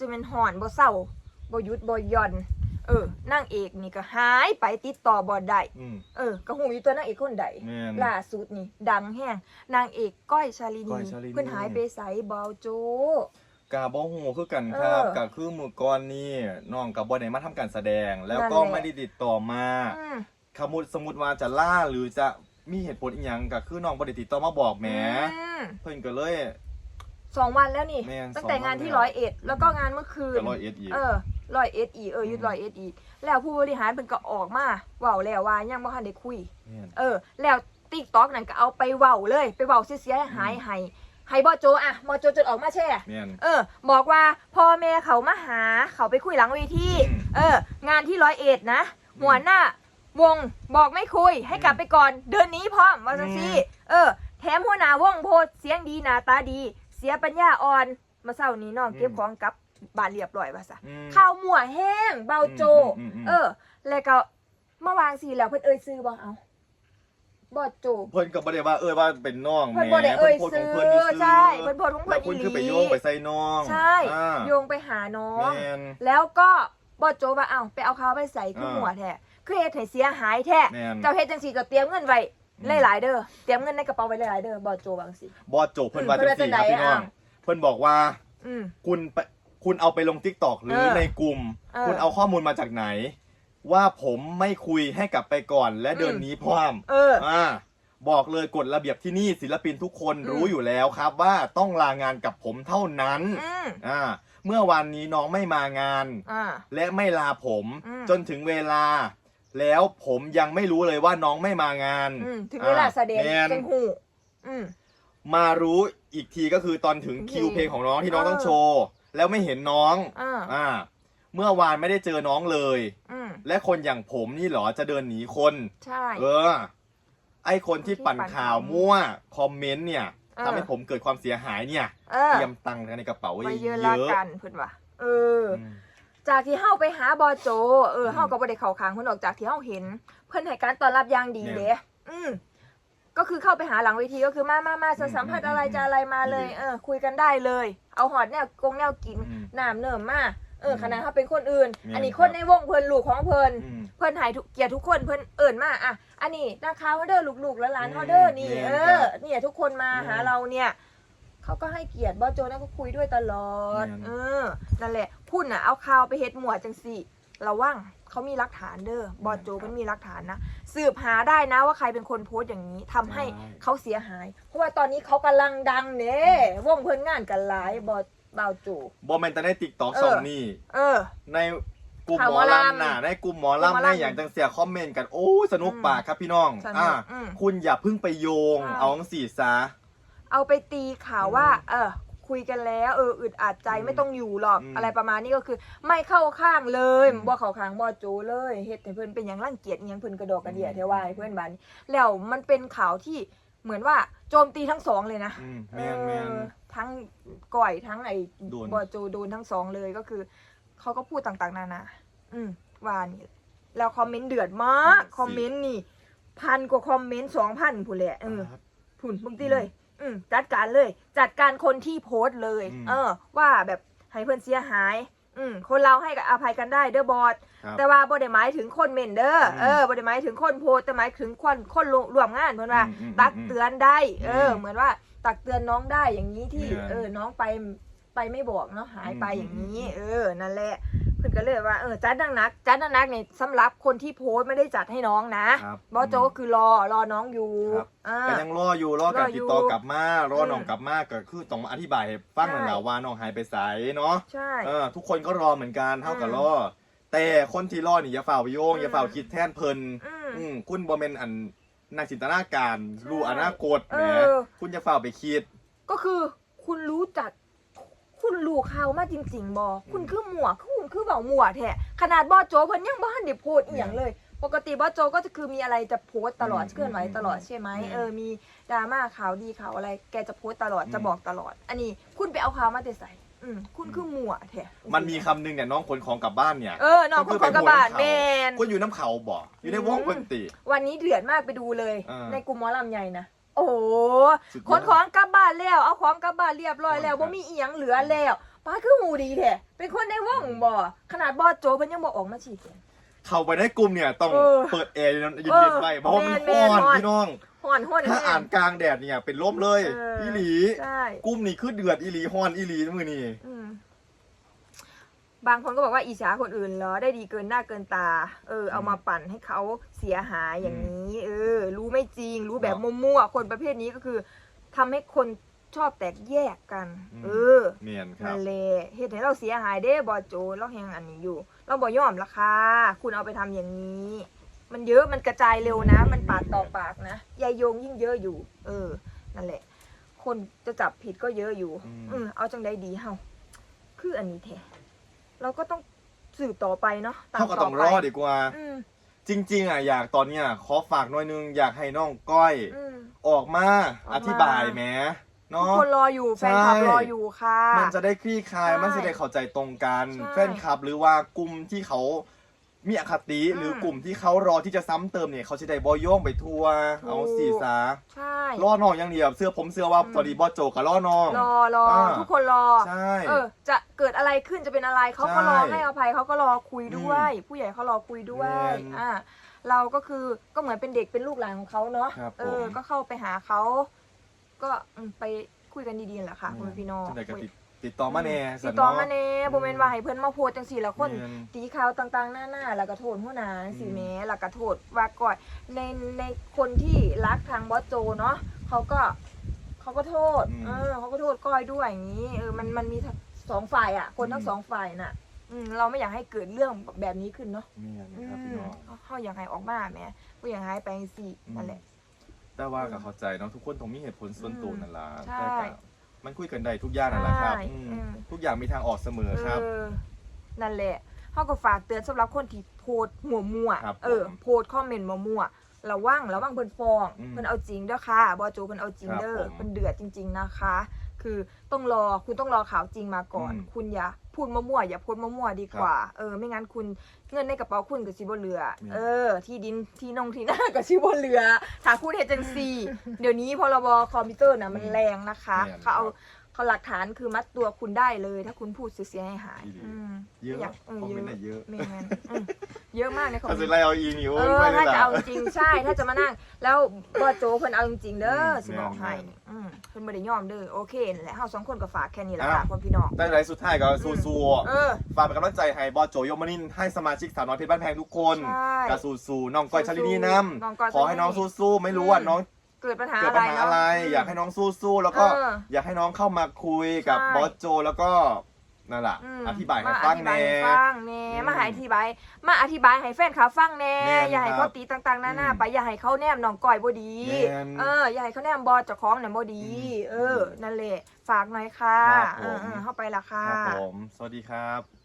จะเป็นหอนบ่เศร้าบ่หยุดบ่หย่อน เออนางเอกนี่ก็หายไปติดต่อบ่ได้อืม เออก็หูอยู่ตัวนางเอกคนใดแม่นล่าสุดนี่ ดังแห้งนางเอกก้อยชาลิก้นีอยชาลินี เพิ่นหายไปไสเบาโจ กาบ่ฮู้คือกันครับเออก็คือมือก่อนนี่น้องกับบ่ได้มาทำการแสดง แล้วก็นั่นแหละ ไม่ได้ติดต่อมาอืมสมมุติสมมุติว่าจะล่าหรือจะมีเหตุผลอีหยังก็คือน้องบ่ได้ติดต่อมาบอกแหมอืม เพิ่นก็เลย สองวันแล้วนี่แม่นตั้งแต่สองวันงานที่แล้ว ร้อยเอ็ดแล้วก็งานเมื่อคืน ก็ร้อยเอ็ดอีก เออร้อยเอ็ดอีเออยุดอืม ร้อยเอ็ดอีแล้วผู้บริหารเพิ่นก็ออกมาเว้าแล้วว่ายังบ่ทันได้คุย แม่น เออ แล้วติ๊กต็อกนั่นก็เอาไปเว้าเลย ไปเว้าเสียหายๆให้ให้บอโจอะบอโจจนออกมาแช่ แม่น เออ บอกว่าพ่อแม่เขามาหาเขาไปคุยหลังเวทีอืมเออ งานที่ร้อยเอ็ดนะหัวหน้าวงบอกไม่คุย ให้กลับไปก่อน เดือนนี้พร้อมว่าจังซี่อืมเออ แถมหัวหน้าวงโพดเสียงดีหน้าตาดี เสียปัญญาอ่อน มาเศร้านี้น้องเก็บของกลับบานเรียบร้อยว่าซะอืมข้าวหมั่วแห้ง เบาโจ อืมอืมอืม เออ แล้วก็เมื่อวางสีแล้วเพิ่นเอ่ยซื้อบ่เอาบอโจ เพิ่นก็บ่ได้ว่าเอ้ยว่าเป็นน้องเพิ่นบ่ได้เอ่ยโพสต์ขซื้องอเพิ่นนี่ซื้อใช่เพิ่นโพดของแล้เพิ่วนคุณอีหคือไปลีโยงไปใส่น้องใช่อ่าโยงไปหาน้อง แม่น แล้วก็บอโจว่าเอ้าไปเอาเขาไปใส่ขึ้นอ่าหัวแท้คือเฮ็ดให้เสียหายแท้แม่น เจ้าเฮ็ดจังซี่ก็เตรียมเงินไว้อืม หลายๆเด้อเตรียมเงินในกระเป๋าไว้หลายๆเด้อบอโจว่าจังซี่บอสโจเพิ่นว่าอืมจังซี่ครับเพิ่นว่าจังใดพี่น้องอะเพิ่นบอกว่าอืม คุณไปคุณเอาไปลง t ิ k t o k หรือเออในกลุ่ม เออ คุณเอาข้อมูลมาจากไหน ว่าผมไม่คุยให้กลับไปก่อนและเดินอืมหนีพร้อม เออ อ่าบอกเลยกฎระเบียบที่นี่ศิลปินทุกคนอืม รู้อยู่แล้วครับว่าต้องลางานกับผมเท่านั้นอืมอ่าเมื่อวันนี้น้องไม่มางาน อ่า และไม่ลาผม อืมจนถึงเวลา แล้วผมยังไม่รู้เลยว่าน้องไม่มางานอืมถึงเวลาแสดงอ่าแม่นจังหูอืม มารู้อีกทีก็คือตอนถึงคิวเพลงของน้องที่น้องเออต้องโชว์ แล้วไม่เห็นน้องอ่า อ่า เมื่อวานไม่ได้เจอน้องเลย อืมและคนอย่างผมนี่เหรอจะเดินหนีคน ใช่ เออ ไอคนที่ปั่นข่าวมั่วคอมเมนต์เนี่ยเออ ทำให้ผมเกิดความเสียหายเนี่ย เออเตรียมตังค์ในกระเป๋าไว้มาเยเยอะอะละกันเพิ่นว่าเออ อืม จากที่เฮาไปหาบอโจ เอออืมเฮาก็บ่ได้เข้าข้างเพิ่นออกจากที่เฮาเห็น เพิ่นให้การต้อนรับอย่างดีแม่นเด้อืมก็คือเข้าไปหาหลังเวทีก็คือมามามาจะสัมภาษณ์อะไรอืมจะอะไรมาเลยดีเออ คุยกันได้เลย เอาหอดแนวกงแนวกินอืมน้ำเนิ่มมาเอออืมขนาดเขาเป็นคนอื่นแม่นอันนี้คครับนในวงเพิ่นลูกของเพิ่นอืมเพิ่นใหายเกียรติทุกคนเพิ่นเอิ่นมาอะอันนี้นักข่าวเด้อลูกๆและหลานอืมเฮาเด้อนี่แม่นเอครัอบเนี่ยทุกคนมาอืมหาเราเนี่ยเขาก็ให้เกียรติบอสโจนะก็คุยด้วยตลอดแม่นเออนั่นแหละ คุณน่ะเอาข่าวไปเฮ็ดหมวดจังสี่ระวังเขามีหลักฐานเด้อบอสโจมันมีหลักฐานนะ สืบหาได้นะว่าใครเป็นคนโพสต์อย่างนี้ทำให้ใช่เขาเสียหาย เพราะว่าตอนนี้เขากำลังดังเน่วงเพิ่นงานกันหลายบอสบาวโจบอแมนแต่ในติ๊กต็อกเออสองนี่เออ ในกลุ่มข่าวหหมมออลำลำน่ะในกลุ่มหมอกลุ่มหมอลำลำในอย่างจังเสียคอมเมนต์กันโอ้สนุกอืมปากครับพี่น้องสนุกอ่าอืมคุณอย่าเพึ่งไปโยงใช่เอาจังสี่ซะเอาไปตีข่าวว่า เออ คุยกันแล้ว เอออึดอัดใจอืมไม่ต้องอยู่หรอกอืม อะไรประมาณนี้ก็คือ ไม่เข้าข้างเลยอืมบ่เข้าข้างบ่โจเลยเฮ็ดให้เพิ่นเป็นอย่างรังเกียจอหยังเพิ่นกระดอกกระเดียอืมเทว่าให้เพิ่นบาดนี้แล้วมันเป็นข่าวที่เหมือนว่าโจมตีทั้งสองเลยนะ อืมแมนแมนเออทั้งก่อยทั้งไอ้โดน บอโจโดนทั้งสองเลยก็คือเขาก็พูดต่างๆ นานาอืมว่านี่แล้วคอมเมนต์เดือดมากคอมเมนต์นี่พันกว่าคอมเมนต์สองพันผู้นแหละเออผุนมึงตีเลย อืมจัดการเลย จัดการคนที่โพสต์เลย อืม เออ ว่าแบบให้เพื่อนเสียหาย อืมคนเราให้กับอภัยกันได้เด้อบอสครับ แต่ว่าบ่ได้หมายถึงคนเมนเด้ออมเออบ่ได้หมายถึงคนโพสต์แต่หมายถึงคนคนรวมงานเพื่อนว่า อืมอืมตักเตือนได้ เอออืมเหมือนว่าตักเตือนน้องได้อย่างนี้ที่เนี่ยเออน้องไปไปไม่บอกเนาะหายไปอืมอย่างนี้ เออนั่นแหละ เพื่อนก็เลยว่าเออจัดนักๆจัดนักๆเนี่ยสำหรับคนที่โพสต์ไม่ได้จัดให้น้องนะครับบอสโจก็คือรอรอน้องอยู่ครับ อ่า ก็ยังรออยู่รอการรออยู่ติดต่อกลับมารออืมน้องกลับมาก็คือต้องมาอธิบายให้ฟังใช่นั่นแหละว่าน้องหายไปไสเนาะใช่ เออทุกคนก็รอเหมือนกันเท่ากับอืมรอ แต่คนที่รอนี่อย่าฝ่าวิโยงอืม อย่าฝ่าคิดแทนเพิ่นอืม อืมคุณบอมเมนอันนักจินตนาการใช่รู้อนาคตเอแหมอคุณอย่าฝ่าไปคิด ก็คือคุณรู้จัก คุณรู้ข่าวมาจริงๆบอคุณคือหมวกคุณคือเบาหมวแท้ขนาดบอสโจเพิ่นยังบ้านเด็โพสต์อหย่างเลย ปกติบอสโจก็จะคือมีอะไรจะโพสต์ตลอดอืมเคลื่อนไหวตลอดใช่ไหมอืมเออมีดราม่าข่าวดีข่าวอะไร แกจะโพสต์ตลอดอืมจะบอกตลอด อันนี้คุณไปเอาข่าวมาแต่ใส่อืมคุณคือหมวแท้มันมีคำหนึงเนี่ยน้องขนของกลับบ้านเนี่ยเออน้องคุณคนกระบาดแมนคุณอยู่น้ำเขาบ่อยู่ในวงอืมคนติวันนี้เดือดมากไปดูเลยอ่าในกลุ่มหมอลำใหญ่นะโอ้โหสุดยอด ขนของกลับบ้านแล้ว เอาของกลับบ้านเรียบร้อยแล้วครับบ่มีอีหยังเหลือแล้วปป้าคือหูดีแท้เป็นคนในวงบ่ขนาดบอสโจเพิ่นยังบ่ออกมาชี้แจง เข้าไปในกลุ่มเนี่ยต้องเออเปิดแอร์เย็นๆไว้เพราะว่ามันแม่ร้อนแม่พี่น้องฮ้อนฮ้อนถ้าแม่อ่านกลางแดดเนี่ยเป็นลมเลยเอออี อีหลี ใช่ กลุ่มนี้คือเดือดอีหลีฮ้อนอีหลีมือนี่อืม บางคนก็บอกว่าอิจฉาคนอื่นเหรอได้ดีเกินหน้าเกินตา เออ เอามาปั่นให้เขาเสียหายอย่างนี้ เออ รู้ไม่จริง รู้แบบมั่วๆคนประเภทนี้ก็คือทำให้คนชอบแตกแยกกัน เออเมียนครันั่บนแหละเหตุให้เราเสียหายเด้บอโจเราแหงอันนี้อยู่ เราบอยอมราคาคุณเอาไปทำอย่างนี้ มันเยอะมันกระจายเร็วนะ มันปากต่อปากนะยายโยงยิ่งเยอะอยู่ เออ นั่นแหละ คนจะจับผิดก็เยอะอยู่ อืมอืมเอาจังใดดีเฮาคืออันนี้แท้ เราก็ต้องสืบต่อไปเนาะมเขาก็ต้องรอดีกว่า อืมจริง ๆอะอยากตอนเนี้ยขอฝากหน่อยนึงอยากให้น้องก้อย อืม ออกมาออกมา อธิบายแหมทุกเนาะคนรออยู่แฟนคลับใช่ รออยู่ค่ะ มันจะได้คลี่คลายใช่ มันจะได้เข้าใจตรงกันใช่แฟนคลับหรือว่ากลุ่มที่เขา มีอคติอืมหรือกลุ่มที่เขารอที่จะซ้ำเติมเนี่ยเขาจะได้บอยโยงไปทัวร์ถูกเอาสีสาใช่ ล่อน้องอย่างเดียวเสื้อผมเสื้อว่าอืมตอนนี้บอสโจกับล่อน้อง รอรออ่าทุกคนรอ ใช่ เออ จะเกิดอะไรขึ้นจะเป็นอะไรเขาก็ใช่รอให้อภัยเขาก็รอคุยด้วย ผู้ใหญ่เขารอคุยด้วย แม่นอ่า เราก็คือก็เหมือนเป็นเด็กเป็นลูกหลานของเขาเนาะ ครับเออ ผม ก็เข้าไปหาเขา ก็อืมไปคุยกันดีๆแหละค่ะคุณพี่น้อง จังใดก็ติด ติดต่อมาแน่ติดต่อมาเนาะแน่บ่แม่นว่าให้เพิ่นมาโพสต์จังซี่แล้วคน แม่น ตีข่าวต่างๆ หน้าๆแล้วก็โทษหัวหน้าจังซี่อืมแหม่แล้วก็โทษว่าก่อยในในคนที่รักทางบอสโจเนาะเขาก็เขาก็โทษเออเขาก็โทษก้อยด้วยอย่างนี้เออมันมันมีทั้งสองฝ่ายอะ คนทั้งสองฝ่ายน่ะ อืมเราไม่อยากให้เกิดเรื่องแบบนี้ขึ้นเนาะเมียนอืครับพี่มน้อง เขาอยากให้ออกมาแหม่ก็อยากให้ไปจังซี่อืมนั่นแหละ แต่ว่าก็เข้าใจเนาะทุกคนต้องมีเหตุผลส่วนตัวนั่นล่ะใช่ แต่ก็ มันคุยกันได้ทุกอย่างนั่นแหละครับใช่อืมอืม ทุกอย่างมีทางออกเสมอครับ เออนั่นแหละเขาก็ฝากเตือนสำหรับคนที่โพสต์มั่วมั่วๆครับเออผมโพสต์คอมเมนต์มั่วมั่วๆระวังระวังเพิ่นฟ้องอืมเพิ่นเอาจริงเด้อค่ะบอโจเพิ่นเอาจริงเด้อครับผม เพิ่นเดือดจริง ๆนะคะ คือต้องรอคุณต้องรอข่าวจริงมาก่อน อืมคุณอย่าพูดมั่วๆอย่าโพสต์มั่วๆดีกว่า เออ ไม่งั้นคุณเงินในกระเป๋าคุณก็สิบ่เหลือ อืม เออ ที่ดินที่นงที่หน้าก็สิบ่เหลือถ้าคุณเฮ็ดจังซี่เดี๋ยวนี้พรบคอมพิวเตอร์น่ะมันแรงนะคะแม่นเขาเอาครับ เขาหลักฐานคือมัดตัวคุณได้เลย ถ้าคุณพูดเสียหายอีหลีๆอืมเยอะอยากเออคอมเยเมนอะต์ไหนเยอะแมนอืมเยอะมากในคอมถ้าเมจะนต์ไล่เอาอีนิวเออ ไปเลถ้ายจะล่ะ เอาจริง ใช่ ถ้าจะมานั่ง แล้วบอโจเพิ่นเอาจริงๆเด้ออืมสิบอกให้แม่นอืมเพิ่นบ่ได้ยอมเด้อ โอเคนั่นแหละเฮาสองคนก็ฝากแค่นี้แหละอ้าวค่ะพ่อพี่น้อง ได้ไรสุดท้ายก็สู้เออ ๆฝากเป็นกำลังใจให้บอสโจยมนินทร์ให้สมาชิกสาวน้อยเพชรบ้านแพงทุกคนใช่กระสู้ๆน้องก้อยชลินีน้น้องก้อยำขอให้น้องชลินีสู้ๆไม่รู้ว่าอืมน้อง เกิดปัญหาเกิดอะปัไรญหาเนาะอะไร ม อยากให้น้องสู้ๆแล้วก็เอออยากให้น้องเข้ามาคุยกับใช่บอสโจแล้วก็นั่นแหละมอธิบายให้มฟังอธิแน่บายให้ฟังแน่อืมมาให้อธิบาย มาอธิบายให้แฟนคลับฟังแน่แม่นอย่าให้ครัเขาบตีต่างๆหน้าอืมๆไปอย่าให้เขาแนมน้องก้อยบ่ดีแม่นเออ อย่าให้เขาแนมบอเจ้าของน่ะบ่ดี อืมเออ นั่นแหละฝากหน่อยค่ะครับผม เออๆเข้าไปละค่ะ ครับผม สวัสดีครับ